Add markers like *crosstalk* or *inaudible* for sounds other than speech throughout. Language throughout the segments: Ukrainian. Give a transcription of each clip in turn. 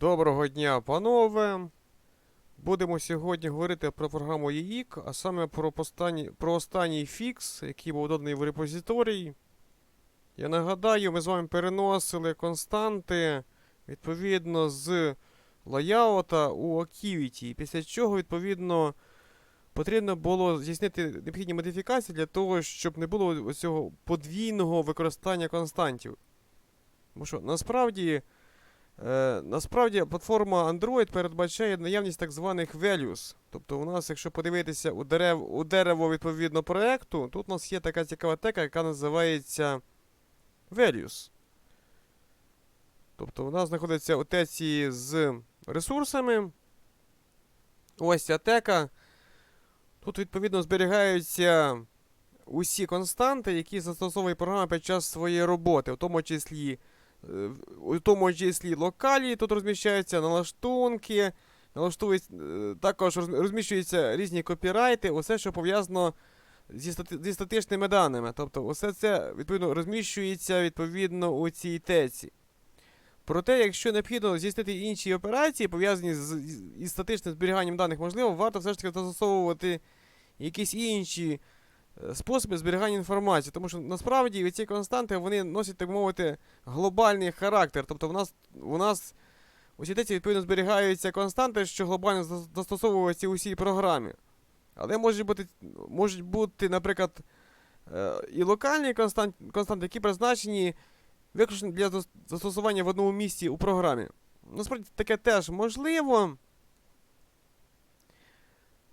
Доброго дня, панове. Будемо сьогодні говорити про програму EIC, а саме про, постані- про останній фікс, який був доданий в репозиторій. Я нагадаю, ми з вами переносили константи відповідно з лаяута у Activity, після чого, відповідно, потрібно було здійснити необхідні модифікації для того, щоб не було цього подвійного використання константів. Тому що насправді. Е, насправді платформа Android передбачає наявність так званих values. Тобто у нас, якщо подивитися у, дерев, у дерево відповідно проекту, тут у нас є така цікава тека, яка називається values. Тобто у нас знаходиться у з ресурсами. Ось ця тека. Тут, відповідно, зберігаються усі константи, які застосовує програма під час своєї роботи, в тому числі у тому числі локалі тут розміщаються налаштунки, е, також розміщуються різні копірайти, усе, що пов'язано зі, стати, зі статичними даними. Тобто, усе це відповідно розміщується відповідно у цій теці. Проте, якщо необхідно здійснити інші операції, пов'язані з, із статичним зберіганням даних, можливо, варто все ж таки застосовувати якісь інші е, способи зберігання інформації. Тому що насправді ці константи вони носять, так мовити, глобальний характер. Тобто в нас, у нас у сітеці відповідно зберігаються константи, що глобально застосовуються у всій програмі. Але можуть бути, можуть бути наприклад, е, і локальні константи, константи, які призначені виключно для застосування в одному місці у програмі. Насправді таке теж можливо.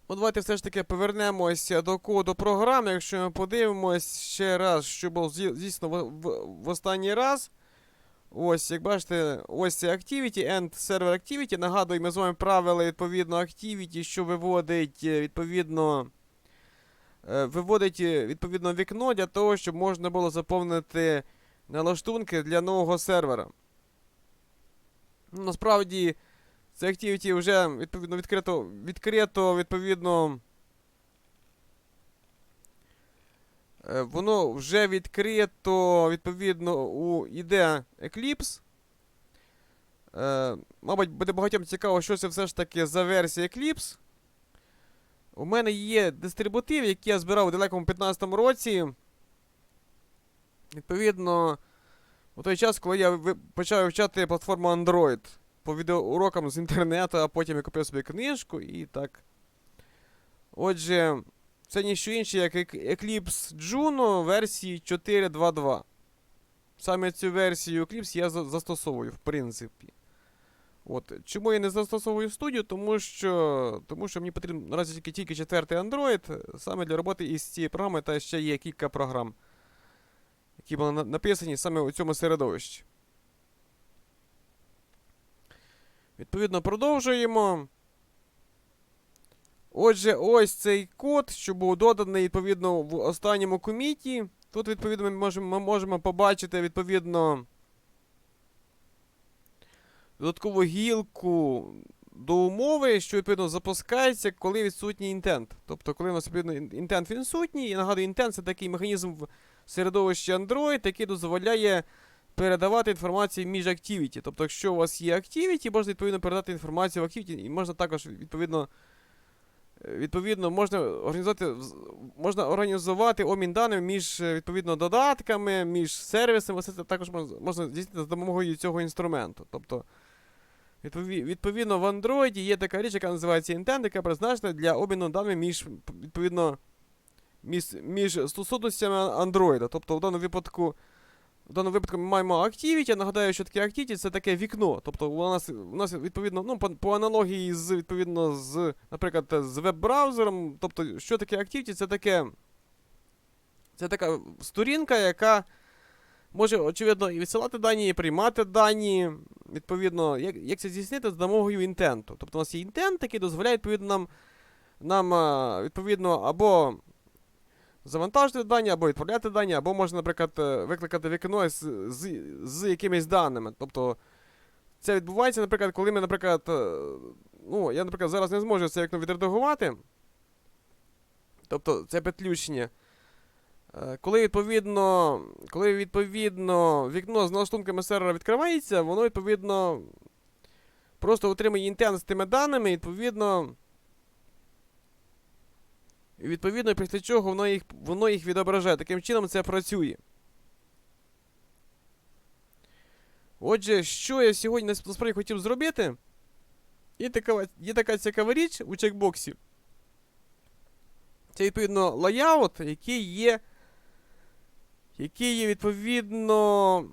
Ну, давайте все ж таки повернемося до коду програми. Якщо ми подивимось ще раз, що було здійснено в, в, в останній раз. Ось, як бачите, ось це Activity and Server Activity. Нагадую, ми з вами правила відповідно Activity, що виводить е, відповідно. е, Виводить е, відповідно вікно для того, щоб можна було заповнити налаштунки для нового сервера. Ну, насправді, це Activity вже відповідно відкрито, відкрито відповідно. Е, Воно вже відкрито, відповідно, у іде Eclipse. Е, мабуть, буде багатьом цікаво, що це все ж таки за версія Eclipse. У мене є дистрибутив, який я збирав у далекому 15-му році. Відповідно, у той час, коли я почав вивчати платформу Android по відеоурокам з інтернету, а потім я купив собі книжку і так. Отже, це ніщо інше, як Eclipse Juno версії 4.2.2. Саме цю версію Eclipse я застосовую, в принципі. От. Чому я не застосовую студію? Тому що, тому що мені потрібен наразі тільки, тільки четвертий Android, саме для роботи із цією програмою, та ще є кілька програм, які були написані саме у цьому середовищі. Відповідно, продовжуємо. Отже, ось цей код, що був доданий відповідно в останньому коміті. Тут, відповідно, ми можемо, ми можемо побачити, відповідно, додаткову гілку до умови, що відповідно запускається, коли відсутній інтент. Тобто, коли у нас відповідно інтент відсутній, і нагадую, інтент це такий механізм в середовищі Android, який дозволяє передавати інформацію між activity. Тобто, якщо у вас є activity, можна відповідно передати інформацію в activity, і можна також відповідно. е, Відповідно, можна організувати, можна організувати обмін даними між е, відповідно додатками, між сервісами. Це також можна, можна здійснити за допомогою цього інструменту. Тобто, відповідно, в Android є така річ, яка називається Intent, яка призначена для обміну даними між відповідно між, між стосовностями Android. Тобто, в даному випадку. В даному випадку ми маємо Activity. Я нагадаю, що таке Activity це таке вікно. Тобто у нас, у нас відповідно, ну, по, по аналогії з, відповідно, з, наприклад, з веб-браузером. Тобто, що таке Activity? Це таке. Це така сторінка, яка може, очевидно, і відсилати дані, і приймати дані. Відповідно, як, як це здійснити з допомогою інтенту. Тобто у нас є інтент, який дозволяє відповідно нам, нам відповідно, або завантажити дані, або відправляти дані, або можна, наприклад, е, викликати вікно з, з, з якимись даними. Тобто це відбувається, наприклад, коли ми, наприклад, е, ну, я, наприклад, зараз не зможу це вікно відредагувати. Тобто це підключення. Е, Коли відповідно, коли відповідно вікно з налаштунками сервера відкривається, воно відповідно просто отримує інтент з тими даними, відповідно. І відповідно, після чого воно їх, воно їх відображає. Таким чином це працює. Отже, що я сьогодні нас- насправді хотів зробити? Є така, є така цікава річ у чекбоксі. Це відповідно лаyout, який є. Який є відповідно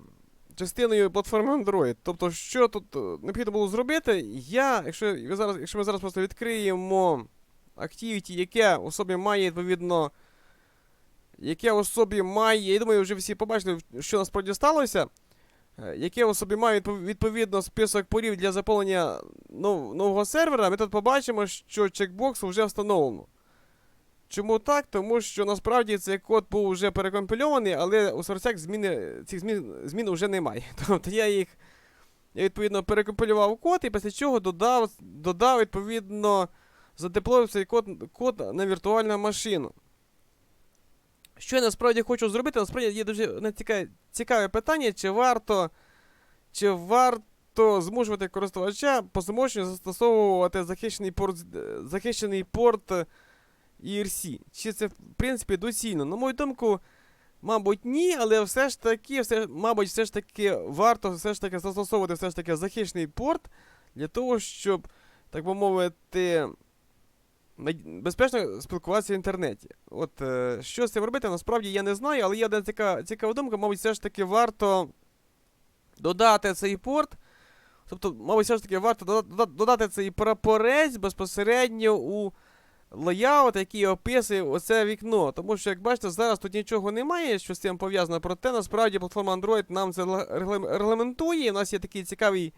частиною платформи Android. Тобто, що тут е, необхідно було зробити, я, якщо, ви зараз, якщо ми зараз просто відкриємо Activity, яке у собі має відповідно. Яке у собі має. Я думаю, вже всі побачили, що насправді сталося. Е, Яке у собі має відповідно список порів для заповнення нов- нового сервера, ми тут побачимо, що чекбокс вже встановлено. Чому так? Тому що насправді цей код був вже перекомпільований, але у серцях зміни, цих змін, змін вже немає. *laughs* Тобто я їх я відповідно перекомпілював код і після чого додав, додав відповідно, задеплоїв цей код, код на віртуальну машину. Що я насправді хочу зробити? Насправді є дуже цікаве, питання, чи варто, чи варто змушувати користувача по замовченню застосовувати захищений порт, захищений порт ERC. Чи це, в принципі, доцільно? На мою думку, мабуть, ні, але все ж таки, все, мабуть, все ж таки варто все ж таки застосовувати все ж таки захищений порт для того, щоб, так би мовити, безпечно спілкуватися в інтернеті. От е, що з цим робити, насправді я не знаю, але є одна цікава, цікава думка, мабуть, все ж таки варто додати цей порт. Тобто, мабуть, все ж таки варто дода- дода- додати цей прапорець безпосередньо у леяут, який описує оце вікно. Тому що, як бачите, зараз тут нічого немає, що з цим пов'язано. Проте насправді платформа Android нам це регламентує. У нас є такий цікавий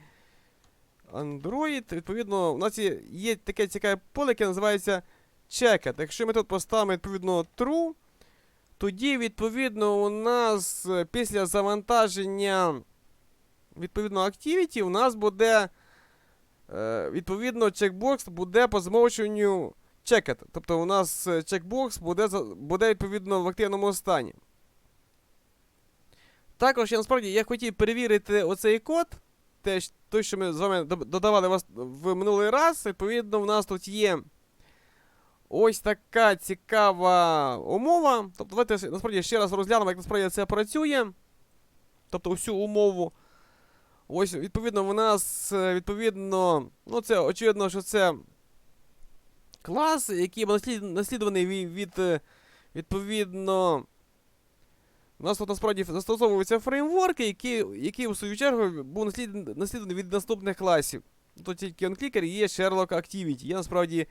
Android. Відповідно, у нас є, є таке цікаве поле, яке називається Checked. Якщо ми тут поставимо відповідно true, тоді, відповідно, у нас е, після завантаження відповідно Activity у нас буде. е, Відповідно, чекбокс буде по замовчуванню checked. Тобто у нас чекбокс буде, буде відповідно в активному стані. Також я насправді я хотів перевірити оцей код. Те, той, що ми з вами додавали вас в минулий раз. Відповідно, у нас тут є ось така цікава умова. Тобто, давайте насправді ще раз розглянемо, як насправді це працює. Тобто всю умову. Ось, відповідно, в нас, відповідно, ну це очевидно, що це клас, який наслідуваний від, від відповідно. У нас тут насправді застосовуються фреймворки, які, які в свою чергу був наслід, наслідуваний від наступних класів. Тут тільки OnClicker і є Sherlock Activity. Я насправді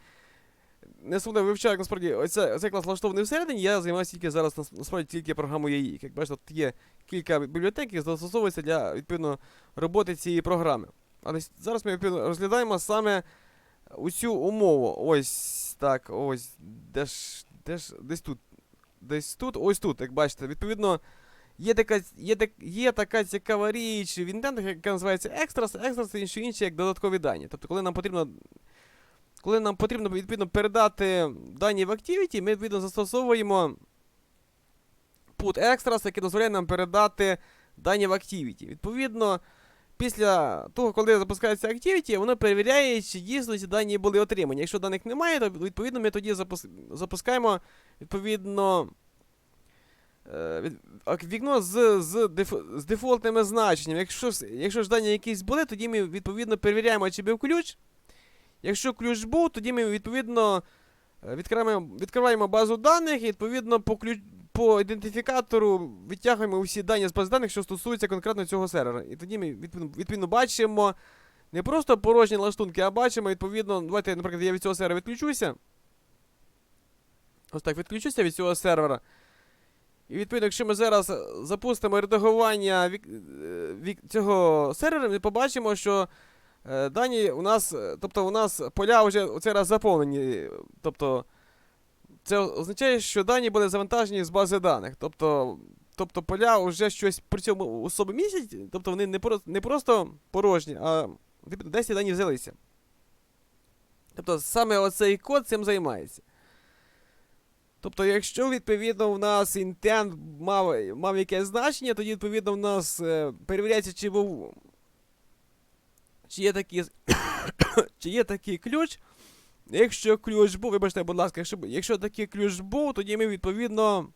не сумно вивчаю, як насправді оце, оцей клас влаштований всередині, я займаюся тільки зараз насправді тільки програмою EAI. Як бачите, тут є кілька бібліотек, які застосовуються для відповідно роботи цієї програми. Але зараз ми відповідно розглядаємо саме усю умову. Ось так, ось. Де ж, де ж, десь тут. Десь тут, ось тут, як бачите. Відповідно, є така, є, так, є така цікава річ в інтентах, яка називається Extras. Extras це інше інше як додаткові дані. Тобто, коли нам потрібно. Коли нам потрібно відповідно передати дані в Activity, ми відповідно застосовуємо put extras, який дозволяє нам передати дані в Activity. Відповідно, після того, коли запускається Activity, воно перевіряє, чи дійсно ці дані були отримані. Якщо даних немає, то відповідно ми тоді запускаємо відповідно. е, Вікно з, з, з дефолтними значеннями. Якщо, якщо ж дані якісь були, тоді ми відповідно перевіряємо, чи був ключ. Якщо ключ був, тоді ми відповідно е, відкриваємо, відкриваємо базу даних і відповідно по, ключ, по ідентифікатору відтягуємо усі дані з бази даних, що стосуються конкретно цього сервера. І тоді ми відповідно, відповідно бачимо не просто порожні лаштунки, а бачимо, відповідно, давайте, наприклад, я від цього сервера відключуся. Ось так, відключуся від цього сервера. І відповідно, якщо ми зараз запустимо редагування вік, е, вік, цього сервера, ми побачимо, що е, дані у нас, е, тобто у нас поля вже раз заповнені. Тобто, це означає, що дані були завантажені з бази даних. Тобто, тобто поля вже щось при цьому у собі містять, тобто вони не, про, не просто порожні, а десь ці дані взялися. Тобто саме оцей код цим займається. Тобто, якщо відповідно в нас інтент мав, мав якесь значення, тоді відповідно в нас е, перевіряється, чи був. Чи є такі. *coughs* чи є такий ключ. Якщо ключ був, вибачте, будь ласка, якщо, якщо такий ключ був, тоді ми відповідно.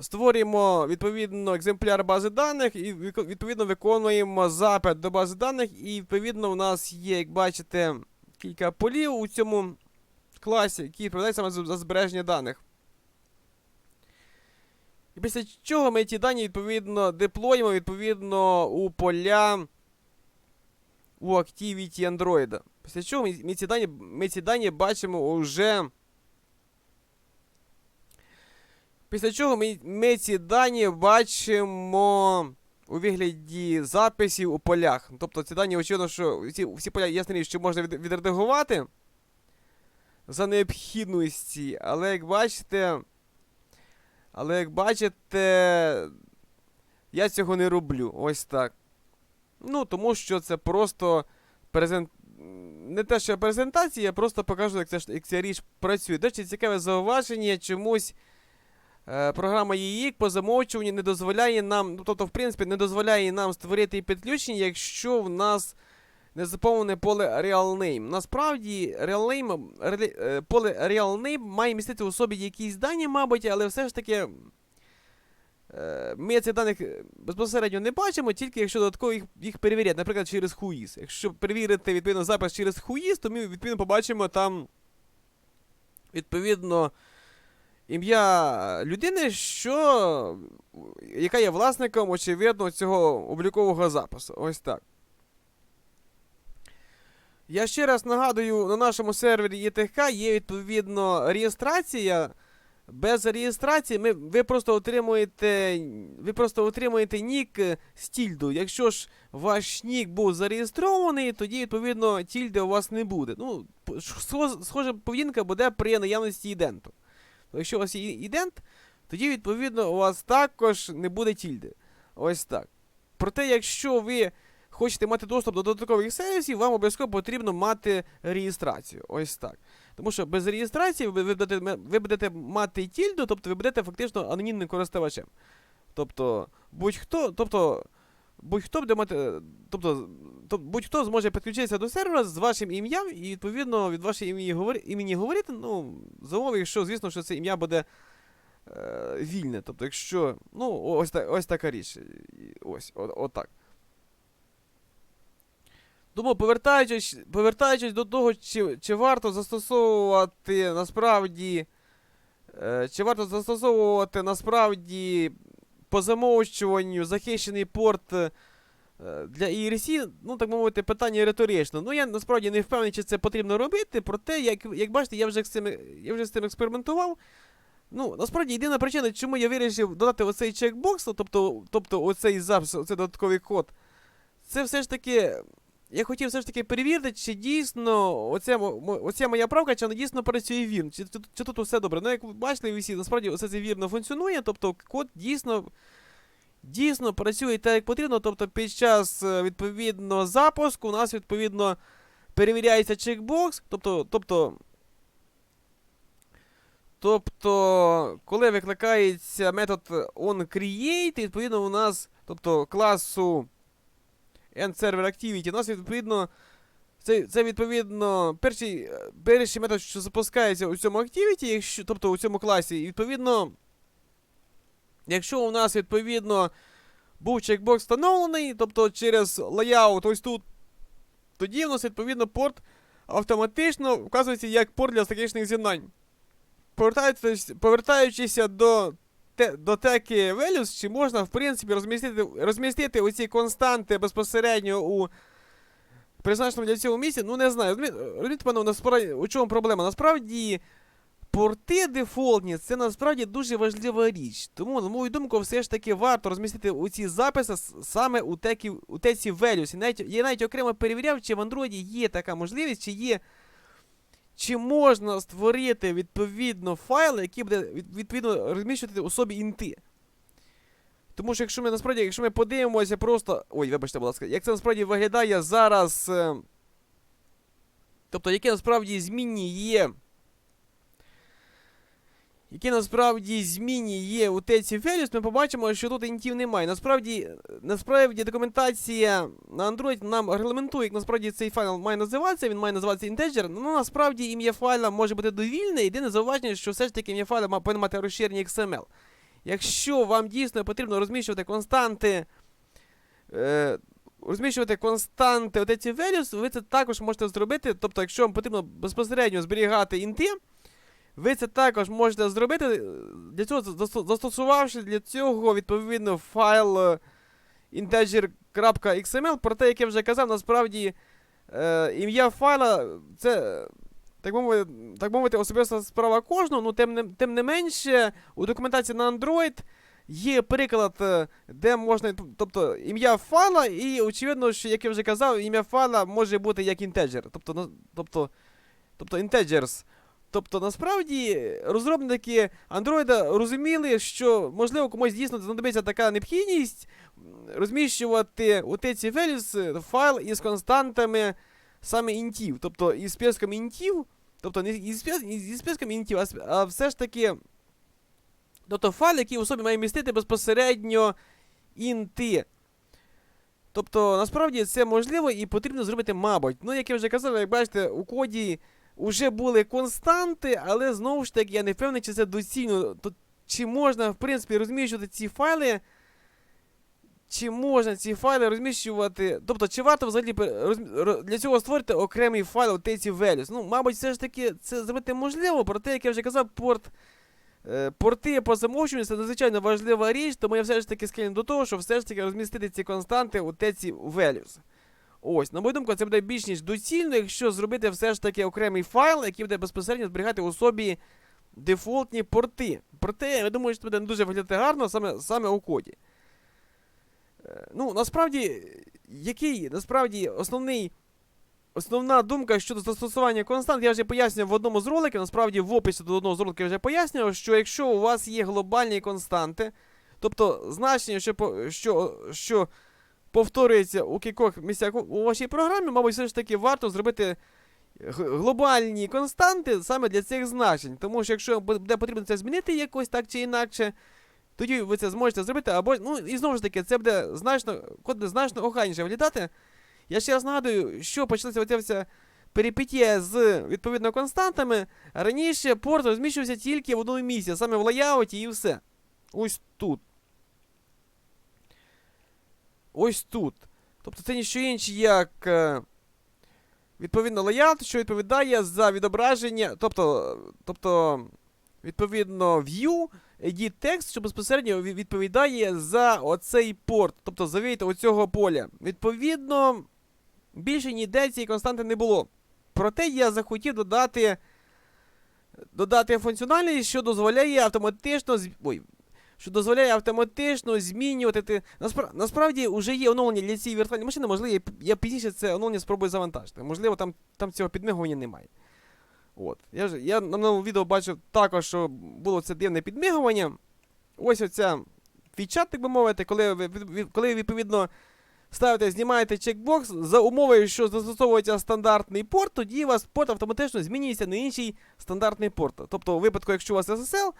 Створюємо відповідно екземпляр бази даних і відповідно виконуємо запит до бази даних. І відповідно у нас є, як бачите, кілька полів у цьому класі, які відповідають саме за збереження даних. І після чого ми ті дані відповідно деплоїмо відповідно у поля у Activity Android. Після чого ми, ці, дані, ми ці дані бачимо уже. Після чого ми, ми ці дані бачимо у вигляді записів у полях. Тобто ці дані, очевидно, що всі, всі поля ясна річ, що можна від, відредагувати за необхідності, але як бачите. Але як бачите, я цього не роблю. Ось так. Ну, тому що це просто презент... не те, що презентація, я просто покажу, як, це, як ця річ працює. До цікаве зауваження, чомусь е, програма EEC по замовчуванню не дозволяє нам, ну, тобто, в принципі, не дозволяє нам створити підключення, якщо в нас не заповнене поле real name. Насправді, real name, е, поле real name має містити у собі якісь дані, мабуть, але все ж таки. Е, Ми цих даних е, безпосередньо не бачимо, тільки якщо додатково їх, їх перевіряти, наприклад, через Whois. Якщо перевірити відповідно запис через Whois, то ми відповідно побачимо там відповідно ім'я людини, що яка є власником, очевидно, цього облікового запису. Ось так. Я ще раз нагадую, на нашому сервері ЄТХ є відповідно реєстрація. Без реєстрації ми, ви просто отримуєте. Ви просто отримуєте нік е, з тільду. Якщо ж ваш нік був зареєстрований, тоді відповідно тільди у вас не буде. Ну, схожа поведінка буде при наявності іденту. Якщо у вас є ідент, тоді відповідно у вас також не буде тільди. Ось так. Проте, якщо ви хочете мати доступ до додаткових сервісів, вам обов'язково потрібно мати реєстрацію. Ось так. Тому що без реєстрації ви, будете, ви будете мати тільду, тобто ви будете фактично анонімним користувачем. Тобто, будь-хто, тобто, будь-хто буде мати. Тобто, тоб- будь-хто зможе підключитися до сервера з вашим ім'ям і відповідно від вашого імені, говори, імені говорити, ну, за умови, якщо, звісно, що це ім'я буде е, вільне. Тобто, якщо. Ну, ось, ось така річ. Ось, отак. Тому, повертаючись, повертаючись до того, чи, чи варто застосовувати насправді. Е, чи варто застосовувати насправді по замовчуванню захищений порт е, для ERC, ну так мовити, питання риторичне. Ну я насправді не впевнений, чи це потрібно робити, проте, як, як бачите, я вже з цим, я вже з цим експериментував. Ну, насправді єдина причина, чому я вирішив додати оцей чекбокс, тобто, тобто оцей запис, оцей додатковий код, це все ж таки. Я хотів все ж таки перевірити, чи дійсно оця, оця моя правка, чи вона дійсно працює вірно, чи, чи, чи тут усе добре. Ну, як ви бачили, ви всі, насправді все це вірно функціонує, тобто код дійсно, дійсно працює так, як потрібно. Тобто під час е, відповідно запуску у нас відповідно перевіряється чекбокс, тобто, тобто, тобто, коли викликається метод onCreate, відповідно у нас, тобто класу End Server Activity, у нас відповідно. Це, це відповідно перший, перший метод, що запускається у цьому Activity, якщо, тобто у цьому класі. І відповідно, якщо у нас відповідно був чекбокс встановлений, тобто через layout ось тут, тоді у нас відповідно порт автоматично вказується як порт для статичних з'єднань. Повертаючись, повертаючися до те, до теки values, чи можна, в принципі, розмістити, розмістити оці константи безпосередньо у призначеному для цього місці, ну не знаю. Розумі- Розумієте, пане, насправді, у чому проблема? Насправді, порти дефолтні це насправді дуже важлива річ. Тому, на мою думку, все ж таки варто розмістити у ці записи саме у текі, у теці values. І навіть, я навіть окремо перевіряв, чи в Android є така можливість, чи є. Чи можна створити відповідно файл, який буде відповідно розміщувати у собі інти? Тому що якщо ми насправді, якщо ми подивимося просто. Ой, вибачте, будь ласка, як це насправді виглядає зараз. е, Тобто, які насправді змінні є. Які насправді змінні є у теці Феліс, ми побачимо, що тут інтів немає. Насправді, насправді документація на Android нам регламентує, як насправді цей файл має називатися, він має називатися integer. Ну насправді ім'я файла може бути довільне, єдине зауваження, що все ж таки ім'я файла має мати розширення XML. Якщо вам дійсно потрібно розміщувати константи. Е, Розміщувати константи отеці values, ви це також можете зробити. Тобто, якщо вам потрібно безпосередньо зберігати інти, ви це також можете зробити, для цього застосувавши для цього відповідно файл е, integer.xml, про те, як я вже казав, насправді е, ім'я файла це, так мовити, так мовити, особиста справа кожного, ну тим не, тим не менше, у документації на Android є приклад, е, де можна, тобто ім'я файла, і очевидно, що, як я вже казав, ім'я файла може бути як інтеджер, тобто, на- тобто, тобто integers. Тобто, насправді, розробники Android розуміли, що, можливо, комусь дійсно знадобиться така необхідність розміщувати у ці values файл із константами саме інтів, тобто із списком інтів, тобто не із, спис- із списком інтів, а все ж таки. Тобто файл, який у собі має містити безпосередньо інти. Тобто, насправді це можливо і потрібно зробити, мабуть. Ну, як я вже казав, як бачите, у коді вже були константи, але знову ж таки я не впевнений, чи це доцільно. То, чи можна, в принципі, розміщувати ці файли. Чи можна ці файли розміщувати. Тобто, чи варто взагалі для цього створити окремий файл у ці values? Ну, мабуть, все ж таки це зробити можливо, проте, як я вже казав, порт. Е, Порти по замовчуванню це надзвичайно важлива річ, тому я все ж таки схильний до того, щоб все ж таки розмістити ці константи у теці values. Ось, на мою думку, це буде більш ніж доцільно, якщо зробити все ж таки окремий файл, який буде безпосередньо зберігати у собі дефолтні порти. Проте, я думаю, що це буде не дуже виглядати гарно саме, саме у коді. Е, Ну, насправді, який насправді основний. Основна думка щодо застосування констант, я вже пояснював в одному з роликів, насправді в описі до одного з роликів я вже пояснював, що якщо у вас є глобальні константи, тобто значення, що, що, що повторюється у кількох місцях у- вашій програмі, мабуть, все ж таки варто зробити глобальні константи саме для цих значень. Тому що якщо буде потрібно це змінити якось так чи інакше, тоді ви це зможете зробити, або, ну, і знову ж таки, це буде значно, код буде значно охайніше виглядати. Я ще раз нагадую, що почалася вся перипетія з відповідно константами. Раніше порт розміщувався тільки в одному місці, саме в лайауті і все. Ось тут. Ось тут. Тобто це ніщо інше, як е, відповідно лаyout, що відповідає за відображення, тобто, тобто відповідно view, edit text, що безпосередньо відповідає за оцей порт, тобто за вид оцього поля. Відповідно, більше ніде цієї константи не було. Проте я захотів додати, додати функціональність, що дозволяє автоматично ой, що дозволяє автоматично змінювати. ти- Наспра... Насправді вже є оновлення для цієї віртуальної машини, можливо, я, пізніше це оновлення спробую завантажити. Можливо, там, там цього підмигування немає. От. Я, ж, я на минулому відео бачив також, що було це дивне підмигування. Ось оця фічат, так би мовити, коли ви, коли відповідно ставите, знімаєте чекбокс за умовою, що застосовується стандартний порт, тоді у вас порт автоматично змінюється на інший стандартний порт. Тобто, у випадку, якщо у вас SSL,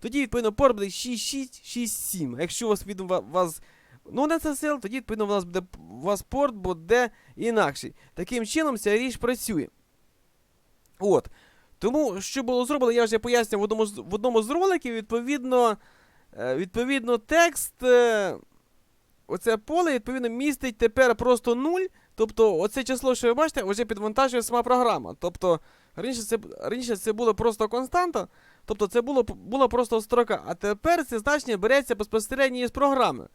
тоді відповідно порт буде 6667. А якщо у вас від ва- вас ну не SSL, тоді відповідно у вас буде у вас порт буде інакший. Таким чином ця річ працює. От. Тому, що було зроблено, я вже пояснював в одному з, в одному з роликів, відповідно, е, відповідно, текст. Е, оце поле, відповідно, містить тепер просто 0. Тобто, оце число, що ви бачите, вже підвантажує сама програма. Тобто, раніше це, раніше це було просто константа, тобто це було, була просто строка, а тепер це значення береться безпосередньо із програми.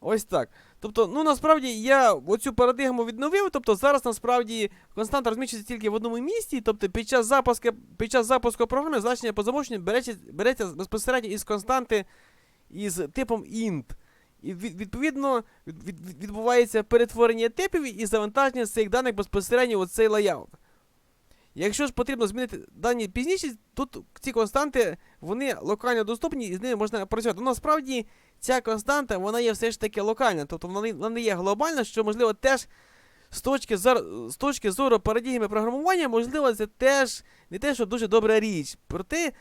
Ось так. Тобто, ну насправді я оцю парадигму відновив. Тобто зараз насправді константа розміщується тільки в одному місці. Тобто під час запуску, під час запуску програми значення по замовченню береться, береться безпосередньо із константи із типом int. І від- відповідно від, від- від- відбувається перетворення типів і завантаження цих даних безпосередньо у цей лаyout. Якщо ж потрібно змінити дані пізніше, тут ці константи вони локально доступні і з ними можна працювати. Ну, насправді ця константа вона є все ж таки локальна, тобто вона не, є глобальна, що можливо теж з точки, зор, з точки зору парадігми програмування, можливо, це теж не те, що дуже добра річ. Проте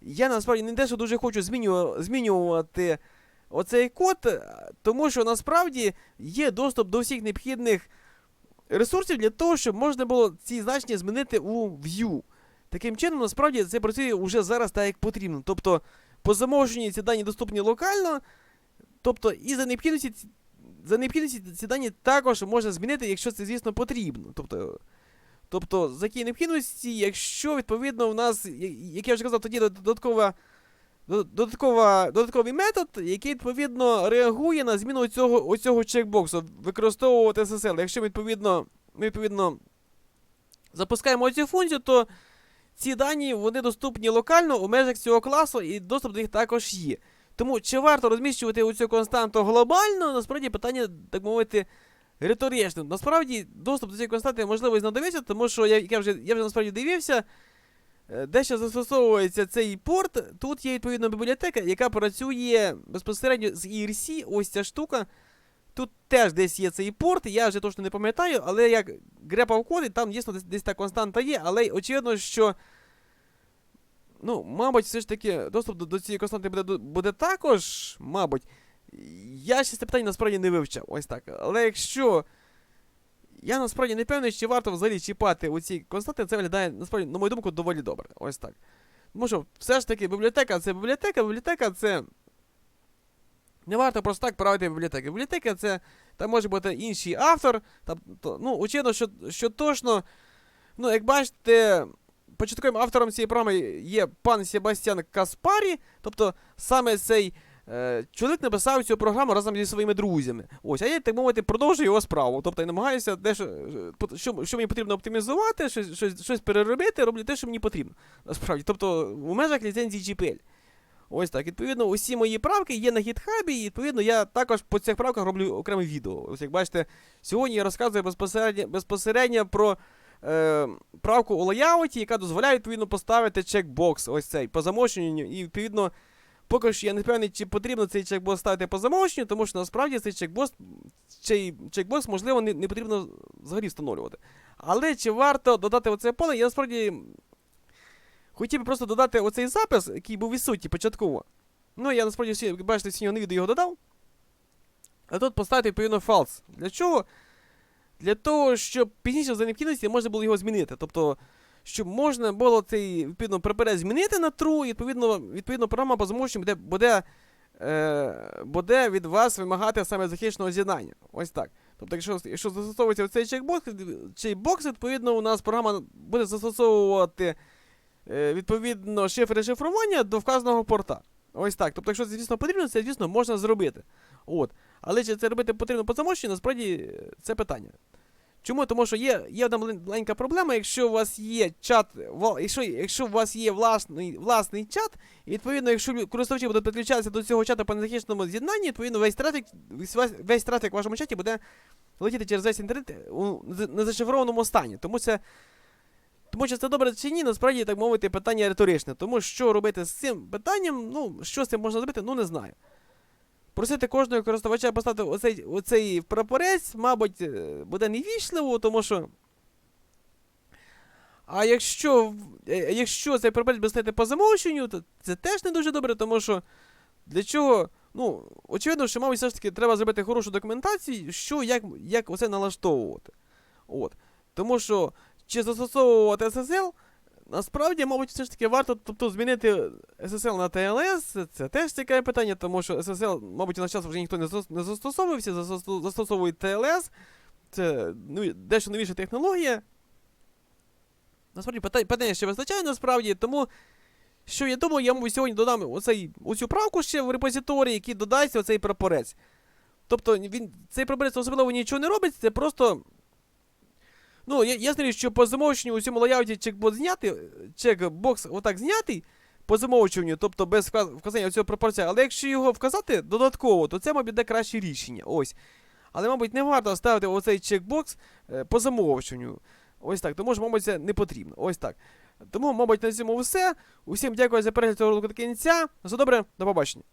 я насправді не те, що дуже хочу змінювати, оцей код, тому що насправді є доступ до всіх необхідних ресурсів для того, щоб можна було ці значення змінити у view. Таким чином, насправді, це працює вже зараз так, як потрібно. Тобто, по замовченню ці дані доступні локально, тобто, і за необхідності, за необхідності ці дані також можна змінити, якщо це, звісно, потрібно. Тобто, тобто за які необхідності, якщо відповідно в нас, як я вже казав, тоді додаткова. Дод- Додаткова, додатковий метод, який відповідно реагує на зміну оцього, оцього чекбоксу, використовувати SSL. Якщо відповідно, ми відповідно запускаємо цю функцію, то ці дані вони доступні локально у межах цього класу, і доступ до них також є. Тому чи варто розміщувати оцю константу глобально, насправді питання, так мовити, риторичне. Насправді, доступ до цієї константи можливо і знадобиться, тому що я, я, вже, я вже насправді дивився, е, де ще застосовується цей порт. Тут є відповідна бібліотека, яка працює безпосередньо з ERC, ось ця штука. Тут теж десь є цей порт, я вже точно не пам'ятаю, але як грепав код, і там дійсно десь, десь та константа є, але очевидно, що. Ну, мабуть, все ж таки, доступ до, до цієї константи буде, буде також, мабуть. Я ще це питання насправді не вивчав. Ось так. Але якщо. Я насправді не певний, чи варто взагалі чіпати оці константи, це виглядає, насправді, на мою думку, доволі добре. Ось так. Тому що все ж таки бібліотека це бібліотека, бібліотека це. Не варто просто так правити бібліотеки. Бібліотека це. Там може бути інший автор. Там, то, ну, очевидно, що, що точно. Ну, як бачите, початковим автором цієї програми є пан Себастьян Каспарі. Тобто саме цей чоловік написав цю програму разом зі своїми друзями. Ось, а я, так мовити, продовжую його справу. Тобто я намагаюся дещо, е, що, що мені потрібно оптимізувати, щось, щось, щось переробити, роблю те, що мені потрібно. Насправді. Тобто, у межах ліцензії GPL. Ось так. Відповідно, усі мої правки є на гітхабі, і відповідно я також по цих правках роблю окреме відео. Ось як бачите, сьогодні я розказую безпосередньо, безпосередньо про е, правку у лояуті, яка дозволяє відповідно поставити чекбокс, ось цей по замовченню. І відповідно, поки що я не впевнений, чи потрібно цей чекбокс ставити по замовченню, тому що насправді цей чекбокс, цей чекбокс, можливо, не, не потрібно взагалі встановлювати. Але чи варто додати оце поле, я насправді хотів би просто додати оцей запис, який був відсутній початково. Ну, я насправді, бачите, сьогодні відео його додав. А тут поставити відповідно false. Для чого? Для того, щоб пізніше за необхідності можна було його змінити. Тобто, щоб можна було цей відповідно препарат змінити на true, і відповідно, відповідно програма по замовченню буде, буде, е, буде від вас вимагати саме захищеного з'єднання. Ось так. Тобто, якщо, якщо застосовується цей чекбокс, чекбокс, відповідно, у нас програма буде застосовувати е, відповідно шифри шифрування до вказаного порта. Ось так. Тобто, якщо це, звісно, потрібно, це, звісно, можна зробити. От. Але чи це робити потрібно по замовченню, насправді е, це питання. Чому? Тому що є, є одна маленька проблема, якщо у вас є чат, якщо, якщо у вас є власний, власний чат, і відповідно, якщо користувачі будуть підключатися до цього чату по незахищеному з'єднанні, відповідно, весь трафік, весь, трафік в вашому чаті буде летіти через весь інтернет у незашифрованому стані. Тому це. Тому чи це добре чи ні, насправді, так мовити, питання риторичне. Тому що робити з цим питанням, ну, що з цим можна зробити, ну не знаю. Просити кожного користувача поставити оцей, оцей прапорець, мабуть, е, буде невічливо, тому що. А якщо, е, якщо цей прапорець буде стояти по замовченню, то це теж не дуже добре, тому що для чого. Ну, очевидно, що, мабуть, все ж таки треба зробити хорошу документацію, що як, як оце налаштовувати. От. Тому що, чи застосовувати SSL, Насправді, мабуть, все ж таки варто тобто, змінити SSL на TLS. Це, теж цікаве питання, тому що SSL, мабуть, на час вже ніхто не, не застосовує, всі застосовують TLS. Це ну, дещо новіша технологія. Насправді, питання ще вистачає насправді, тому. Що я думаю, я мабуть, сьогодні додам оцей, оцю правку ще в репозиторії, який додасть оцей прапорець. Тобто він, цей прапорець особливо нічого не робить, це просто Ну, я, я знаю, що по замовченню у цьому лояуті чекбот зняти, чекбокс отак знятий по замовчуванню, тобто без вказання цього пропорція. Але якщо його вказати додатково, то це, мабуть, буде краще рішення. Ось. Але, мабуть, не варто ставити оцей чекбокс е, по замовчуванню. Ось так, тому що, мабуть, це не потрібно. Ось так. Тому, мабуть, на цьому все. Усім дякую за перегляд цього ролику до кінця. Все добре, до побачення.